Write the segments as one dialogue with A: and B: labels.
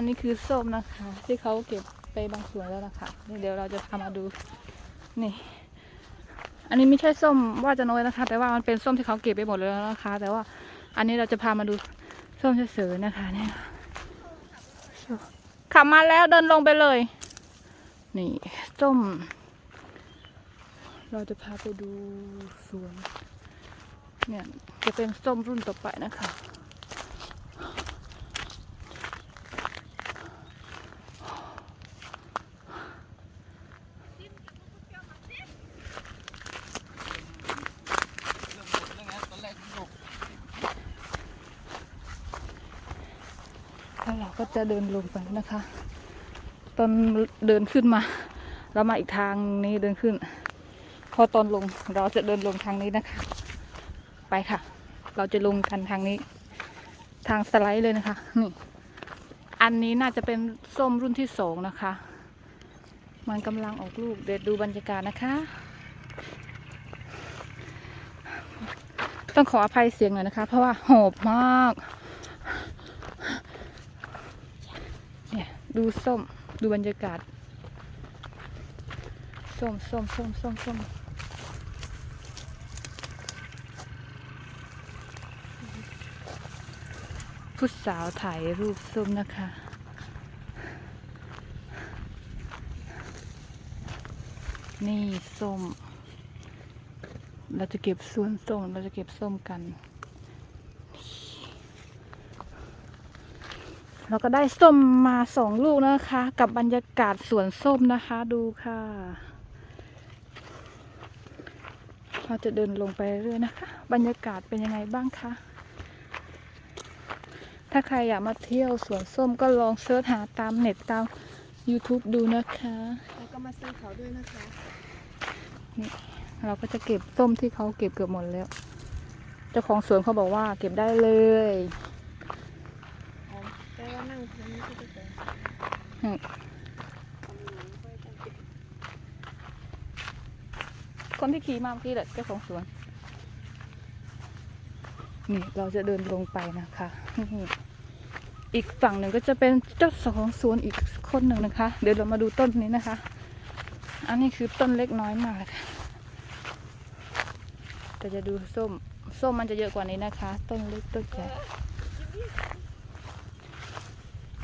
A: นนี้คือส้มนะคะ ที่เขาเก็บไปบางส่วนแล้วนะคะนี่เดี๋ยวเราจะพามาดูนี่ อันนี้ไม่ใช่ส้มว่าจะน้อยนะคะ แต่ว่ามันเป็นส้มที่เขาเก็บไปหมดแล้วนะคะ แต่ว่าอันนี้เราจะพามาดูส้มเฉยๆนะคะเนี่ยขับมาแล้วเดินลงไปเลย นี่ส้ม เราจะพาไปดูสวนเนี่ยจะเป็นส้มรุ่นต่อไปนะคะ แล้วเรา ก็จะเดินลงไปนะคะ ตอนเดินขึ้นมา เรามาอีกทางนี้เดินขึ้น พอตอนลงเราจะเดินลงทางนี้นะคะ ไปค่ะ เราจะลงกันทางนี้ ทางสไลด์เลยนะคะนี่อันนี้น่าจะเป็นส้มรุ่นที่สองนะคะ มันกำลังออกลูกเดี๋ยวดูบรรยากาศนะคะ ต้องขออภัยเสียงหน่อยนะคะ เพราะว่าโหบมาก เนี่ย ดูส้ม ดูบรรยากาศ ส้มส้มส้มส้มส้มผู้สาวถ่ายรูปส้มนะคะนี่ส้ม เราจะเก็บสวนส้ม เราจะเก็บส้มกัน เราก็ได้ส้มมาสองลูกนะคะ กับบรรยากาศสวนส้มนะคะดูค่ะ เราจะเดินลงไปเรื่อยนะคะ บรรยากาศเป็นยังไงบ้างคะถ้าใครอยากมาเที่ยวสวนส้มก็ลองเสิร์ชหาตามเน็ตตาม YouTube ดูนะคะ
B: แล้วก็มาซื้อเขาด้วยนะคะนี่
A: เราก็จะเก็บส้มที่เขาเก็บเกือบหมดแล้ว เจ้าของสวนเขาบอกว่าเก็บได้เลย
B: นั่งตรงนี้ก็จะเป็น
A: อืมคนที่ขี่มาเมื่อกี้แหละเจ้าของสวน นี่เราจะเดินลงไปนะคะอีกฝั่งหนึ่งก็จะเป็นเจ้าของสวนอีกคนหนึ่งนะคะ เดี๋ยวเรามาดูต้นนี้นะคะ อันนี้คือต้นเล็กน้อยมากเลยค่ะแต่จะดูส้ม ส้มมันจะเยอะกว่านี้นะคะ ต้นเล็กต้นใหญ่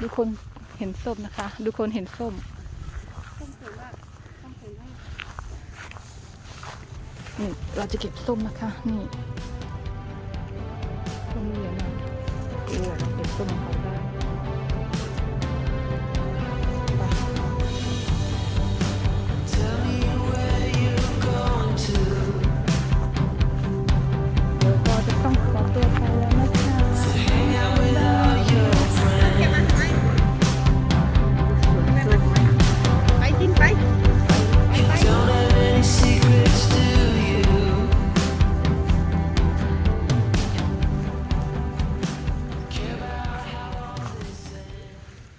A: ดูคนเห็นส้มนะคะ ดูคนเห็นส้มนี่เราจะเก็บส้มนะคะ นี่ส้มเหลืองอะเออเราเก็บส้มของเขาได้